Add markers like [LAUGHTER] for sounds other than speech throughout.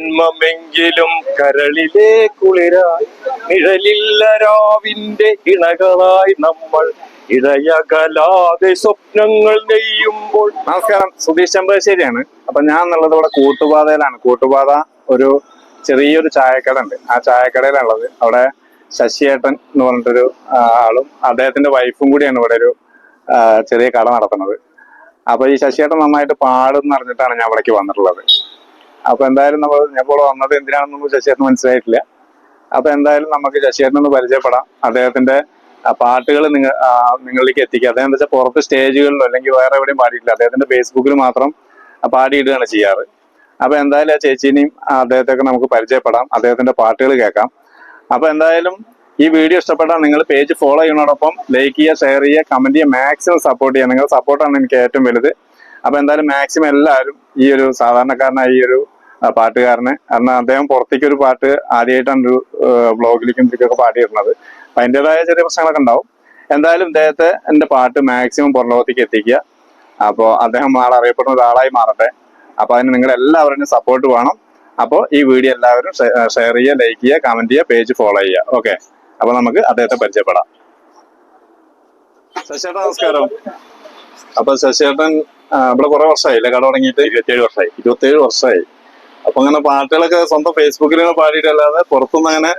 ജന്മമെങ്കിലും കരളിലെ കുളിരായി നിഴലില്ല രാവിന്റെ ഇണകളായി നമ്മൾ ഇഴയകലാതെ സ്വപ്നങ്ങൾ നെയ്യുമ്പോൾ. നമസ്കാരം സുധീഷ് ചമ്പശ്ശേരിയാണ് അപ്പൊ ഞാൻ എന്നുള്ളത് ഇവിടെ കൂട്ടുപാതയിലാണ്. കൂട്ടുപാത ഒരു ചെറിയൊരു ചായക്കട ഉണ്ട് ആ ചായക്കടയിലുള്ളത് അവിടെ ശശിയേട്ടൻ എന്ന് പറഞ്ഞിട്ടൊരു ആളും അദ്ദേഹത്തിന്റെ വൈഫും കൂടിയാണ് ഇവിടെ ഒരു ചെറിയ കട നടത്തുന്നത്. അപ്പൊ ഈ ശശിയേട്ടൻ നന്നായിട്ട് പാടും എന്ന് അറിഞ്ഞിട്ടാണ് ഞാൻ ഇവിടേക്ക് വന്നിട്ടുള്ളത്. അപ്പൊ എന്തായാലും നമ്മൾ ഇപ്പോൾ വന്നത് എന്തിനാണെന്നൊന്നും ശശിയേട്ടന് മനസ്സിലായിട്ടില്ല. അപ്പൊ എന്തായാലും നമുക്ക് ശശിയേട്ടൻ ഒന്ന് പരിചയപ്പെടാം. അദ്ദേഹത്തിന്റെ പാട്ടുകൾ നിങ്ങൾ നിങ്ങളിലേക്ക് എത്തിക്കുക. അദ്ദേഹം എന്താ വെച്ചാൽ പുറത്ത് സ്റ്റേജുകളിലോ അല്ലെങ്കിൽ വേറെ എവിടെയും പാടിയിട്ടില്ല. അദ്ദേഹത്തിന്റെ ഫേസ്ബുക്കിൽ മാത്രം പാടിയിടുകയാണ് ചെയ്യാറ്. അപ്പൊ എന്തായാലും ആ ചേച്ചീനെയും അദ്ദേഹത്തെ അദ്ദേഹത്തെയൊക്കെ നമുക്ക് പരിചയപ്പെടാം. അദ്ദേഹത്തിന്റെ പാട്ടുകൾ കേൾക്കാം. അപ്പൊ എന്തായാലും ഈ വീഡിയോ ഇഷ്ടപ്പെട്ടാൽ നിങ്ങൾ പേജ് ഫോളോ ചെയ്യുന്നതോടൊപ്പം ലൈക്ക് ചെയ്യുക ഷെയർ ചെയ്യുക കമന്റ് ചെയ്യുക മാക്സിമം സപ്പോർട്ട് ചെയ്യുക. നിങ്ങളുടെ സപ്പോർട്ടാണ് എനിക്ക് ഏറ്റവും വലുത്. അപ്പൊ എന്തായാലും മാക്സിമം എല്ലാവരും ഈ ഒരു സാധാരണക്കാരനായ ഈ ഒരു പാട്ടുകാരനെ. കാരണം അദ്ദേഹം പുറത്തേക്ക് ഒരു പാട്ട് ആദ്യമായിട്ടാണ് ഒരു ബ്ലോഗിലേക്കും ഇതിലേക്കൊക്കെ പാടിയിരുന്നത്. അപ്പൊ അതിന്റെതായ ചെറിയ പ്രശ്നങ്ങളൊക്കെ ഉണ്ടാവും. എന്തായാലും ഇദ്ദേഹത്തെ എന്റെ പാട്ട് മാക്സിമം പുറലോകത്തേക്ക് എത്തിക്കുക. അപ്പോൾ അദ്ദേഹം ആൾ അറിയപ്പെടുന്ന ഒരാളായി മാറട്ടെ. അപ്പോൾ അതിന് നിങ്ങൾ എല്ലാവരുടെയും സപ്പോർട്ട് വേണം. അപ്പോൾ ഈ വീഡിയോ എല്ലാവരും ഷെയർ ചെയ്യുക ലൈക്ക് ചെയ്യുക കമന്റ് ചെയ്യുക പേജ് ഫോളോ ചെയ്യുക. ഓക്കെ അപ്പോൾ നമുക്ക് അദ്ദേഹത്തെ പരിചയപ്പെടാം. ശശിയേട്ടൻ നമസ്കാരം. അപ്പൊ ശശിയേട്ടൻ ഇവിടെ കുറെ വർഷമായില്ലേ കട തുടങ്ങിയിട്ട്? ഇരുപത്തിയേഴ് വർഷമായി ഇരുപത്തിയേഴ് വർഷമായി അപ്പൊ അങ്ങനെ പാട്ടുകളൊക്കെ സ്വന്തം ഫേസ്ബുക്കിൽ പാടിയിട്ടല്ലാതെ പുറത്തുനിന്ന് അങ്ങനെ.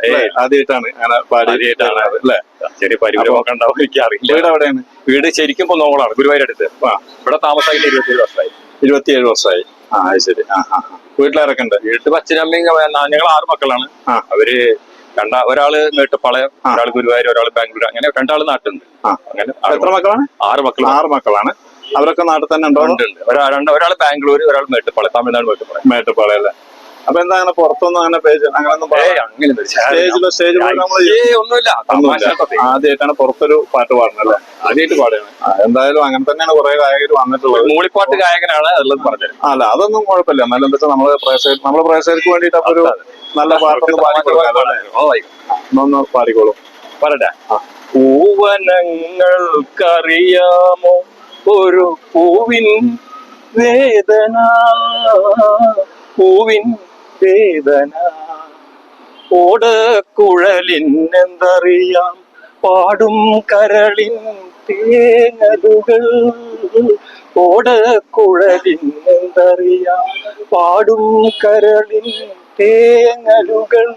ആദ്യമായിട്ടാണ് അങ്ങനെ പാടിയിട്ടാണ് അല്ലേ? ചെറിയ പരിപാടികളൊക്കെ ഉണ്ടാവും. എനിക്ക് അറിയില്ല. വീട് എവിടെയാണ്? വീട് ശരിക്കും ഇപ്പൊ നോളാണ് ഗുരുവായൂർ അടുത്ത്. ആ ഇവിടെ താമസമായിട്ട് ഇരുപത്തിയേഴ് വർഷമായി ഇരുപത്തിയേഴ് വർഷമായി ആ ശരി. ആ ആ. വീട്ടിലാരൊക്കെ ഉണ്ട്? വീട്ടിൽ അച്ഛനമ്മയും ഞങ്ങൾ ആറ് മക്കളാണ്. ആ. അവർ രണ്ടാ ഒരാൾ മേട്ടുപ്പാളയം പളയം ഒരാൾ ഗുരുവായൂർ ഒരാൾ ബാംഗ്ലൂർ അങ്ങനെ രണ്ടാൾ നാട്ടുണ്ട് അങ്ങനെ എത്ര മക്കളാണ്? ആറ് മക്കൾ ആറ് മക്കളാണ്. അവരൊക്കെ നാട്ടിൽ തന്നെ ഉണ്ടോ? ഉണ്ട് ഒരാൾ ബാംഗ്ലൂർ ഒരാൾ മേട്ടുപ്പാളയം തമിഴ്നാട് മേട്ടുപ്പാളയം. അല്ലേ? അപ്പൊ എന്താ അങ്ങനെ പുറത്തൊന്നും അങ്ങനെ പേജ് അങ്ങനെ സ്റ്റേജിലോ സ്റ്റേജ് ഒന്നുമില്ല. ആദ്യമായിട്ടാണ് പുറത്തൊരു പാട്ട് പാടുന്നത് അല്ലേ? ആദ്യമായിട്ട് പാടുകയാണ്. എന്തായാലും അങ്ങനെ തന്നെയാണ് കുറെ ഗായകർ വന്നിട്ടുള്ളത്. മൂളിപ്പാട്ട് ഗായകനാണ് പറഞ്ഞത് അല്ല അതൊന്നും കുഴപ്പമില്ല. എന്നാലും എന്താ വെച്ചാൽ നമ്മൾ പ്രേക്ഷകർ നമ്മളെ പ്രേക്ഷകർക്ക് വേണ്ടിയിട്ട് അപ്പൊ ഒരു നല്ല പാട്ടൊന്ന് പാടിക്കൊടുക്കാം പാടിക്കോളൂ. പറട്ടെ പൂവനങ്ങൾക്കറിയാമോ ഒരു പൂവിൻ വേദന. പൂവിൻ വേദന. ഓടക്കുഴലിനെന്തറിയാം പാടും കരളിൻ തേങ്ങലുകൾ. ഓടക്കുഴലിനെന്തറിയാം പാടും കരളിൻ തേങ്ങലുകൾ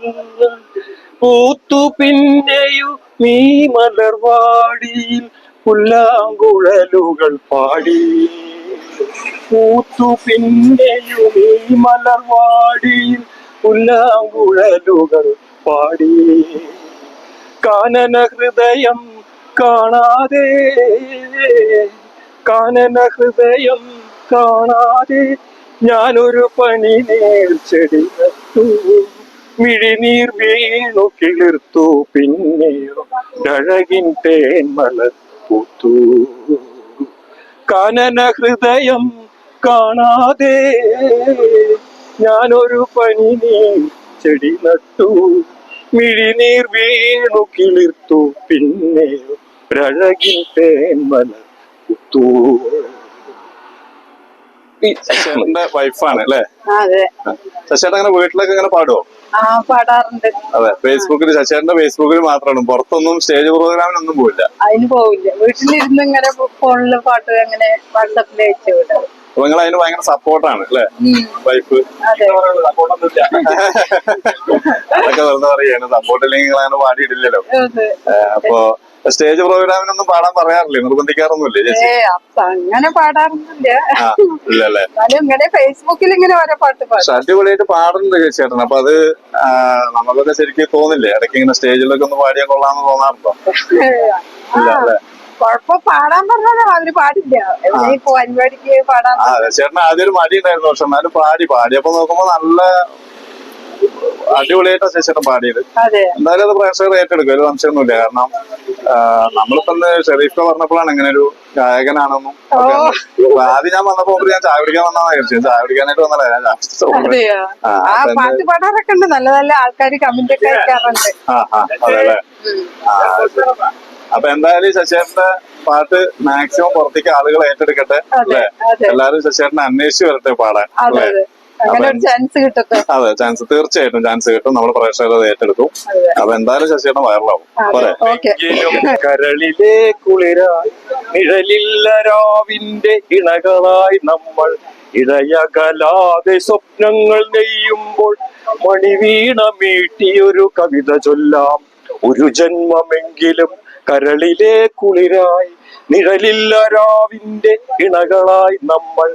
പൂത്തു പിന്നെയു നീ മലർവാടിയിൽ പുല്ലാങ്കുഴലുകൾ പാടി. പൂത്തു പിന്നെയു നീ മലർവാടിയിൽ പുല്ലാങ്കുഴലുകൾ പാടി. കാനന ഹൃദയം കാണാതെ കാനന ഹൃദയം കാണാതെ ഞാനൊരു പനി നേർച്ചെടി നട്ടു മിഴിനീർ വീണു കിളിർത്തു. പിന്നെയോ അഴകിൻ തേന്മല പൂത്തു കനന ഹൃദയം കാണാതെ ഞാനൊരു പനി നീർ ചെടി നട്ടു. മിഴിനീർ വീണു കിളിർത്തു. പിന്നെയോ അഴകിൻ തേന്മല പൂത്തു ശശിയുടെ വൈഫാണ് അല്ലേ? അതെ. ശശിയേട്ടൻ അങ്ങനെ വീട്ടിലൊക്കെ ഇങ്ങനെ പാടുവോ? പാടാറുണ്ട്. അതെ ഫേസ്ബുക്കിൽ ശശിയുടെ ഫേസ്ബുക്കിൽ മാത്രമാണ്. പുറത്തൊന്നും സ്റ്റേജ് പ്രോഗ്രാമിനൊന്നും പോയില്ല അതിന് പോവില്ല. വീട്ടിലിരുന്ന് ഇങ്ങനെ ഫോണിൽ പാട്ട് അങ്ങനെ വാട്സപ്പിൽ അയച്ചു വിടാം. അപ്പൊ നിങ്ങൾ അതിന് ഭയങ്കര സപ്പോർട്ടാണ് അല്ലേ? വൈഫ് അതെ. [LAUGHS] അതൊക്കെ വെറുതെ പറയാണ് സപ്പോർട്ട് ഇല്ലെങ്കിൽ നിങ്ങൾ അങ്ങനെ പാടിയിട്ടില്ലല്ലോ അപ്പൊ സ്റ്റേജ് പ്രോഗ്രാമിനൊന്നും പാടാൻ പറയാറില്ലേ? നിർബന്ധിക്കാറൊന്നുമില്ലേ ചേച്ചി? അങ്ങനെ പാടാറൊന്നുമില്ല. ഇല്ലല്ലേ? ഇങ്ങനെ ഫേസ്ബുക്കിൽ ഇങ്ങനെ ഓരോ പാട്ട് പാടും. അടിപൊളിയായിട്ട് പാടുന്നുണ്ട് ചേച്ചേട്ടൻ അപ്പൊ അത് നമ്മളൊക്കെ ശരിക്കും തോന്നില്ലേ? ഇടയ്ക്ക് ഇങ്ങനെ സ്റ്റേജിലൊക്കെ ഒന്ന് പാടിയാൽ കൊള്ളാന്ന് തോന്നാറുണ്ടോ? ഇല്ല അല്ലേ? കൊഴപ്പം പാടാൻ പറഞ്ഞാലും അവർ പാടില്ല. എവിടെ ഇപ്പൊ പരിപാടിക്ക് പാടാൻ ചേട്ടൻ ആദ്യം ഒരു മടി ഉണ്ടായിരുന്നു പക്ഷെ എന്നാലും പാടി പാടിയപ്പോ നോക്കുമ്പോ നല്ല അടിപൊളിയായിട്ടാ ചേച്ചേട്ടൻ പാടിയത്. എന്തായാലും അത് പ്രേക്ഷകർ ഏറ്റെടുക്കും. ഒരു സംശയമൊന്നുമില്ല. കാരണം നമ്മളിപ്പോ ഷെരീഫ് പറഞ്ഞപ്പോഴാണ് ഇങ്ങനെ ഒരു ഗായകനാണെന്നും. ആദ്യം ഞാൻ വന്നപ്പോ ഞാൻ ചായ പിടിക്കാൻ വന്നതായിരുന്നു വിചാരിച്ചു ചായ പിടിക്കാനായിട്ട് വന്നല്ലേ പാട്ട് പാടാറൊക്കെ ഉണ്ട്. നല്ല നല്ല ആൾക്കാർ കമന്റ് ഒക്കെ അയക്കാറുണ്ട്. അപ്പൊ എന്തായാലും ശശേരന്റെ പാട്ട് മാക്സിമം പുറത്തേക്ക് ആളുകൾ ഏറ്റെടുക്കട്ടെ അല്ലെ? എല്ലാരും ശശേരനെ അന്വേഷിച്ച് വരട്ടെ പാടാൻ അല്ലേ? അതെ ചാൻസ് കിട്ടട്ടെ. അതെ ചാൻസ് തീർച്ചയായിട്ടും ചാൻസ് കിട്ടും. നമ്മൾ പ്രേക്ഷകർ ഏറ്റെടുക്കും ഏറ്റെടുത്തു. അപ്പൊ എന്തായാലും ശശിയുടെ വൈറലാവും. പോരെ. കരളിലെ കുളിരായി നിഴലില്ല രാവിന്റെ ഇണകളായി നമ്മൾ ഇഴയകലാതെ സ്വപ്നങ്ങൾ നെയ്യുമ്പോൾ മണിവീണ മീട്ടിയൊരു കവിത ചൊല്ലാം. ഒരു ജന്മമെങ്കിലും കരളിലെ കുളിരായി നിഴലില്ല രാവിന്റെ ഇണകളായി നമ്മൾ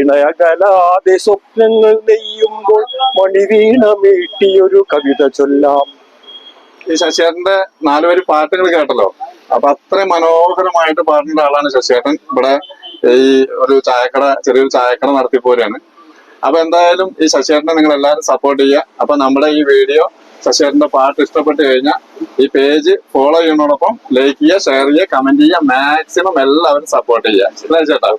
ഇണയകലാതെ സ്വപ്നങ്ങൾ നെയ്യുമ്പോൾ മണിവീണ മീട്ടിയൊരു കവിത ചൊല്ലാം. ശശിയേട്ടന്റെ നാലുപേര് പാട്ടുകൾ കേട്ടല്ലോ. അപ്പൊ അത്ര മനോഹരമായിട്ട് പാടേണ്ട ആളാണ് ശശിയേട്ടൻ. ഇവിടെ ഈ ഒരു ചായക്കട ചെറിയൊരു ചായക്കട നടത്തി പോരാണ് അപ്പൊ എന്തായാലും ഈ ശശിയേട്ടനെ നിങ്ങൾ എല്ലാവരും സപ്പോർട്ട് ചെയ്യുക. അപ്പൊ നമ്മുടെ ഈ വീഡിയോ ശശിയേട്ടന്റെ പാട്ട് ഇഷ്ടപ്പെട്ട് കഴിഞ്ഞാൽ ഈ പേജ് ഫോളോ ചെയ്യുന്നതോടൊപ്പം ലൈക്ക് ചെയ്യുക ഷെയർ ചെയ്യുക കമന്റ് ചെയ്യുക മാക്സിമം എല്ലാവരും സപ്പോർട്ട് ചെയ്യുക. ചേട്ടാ?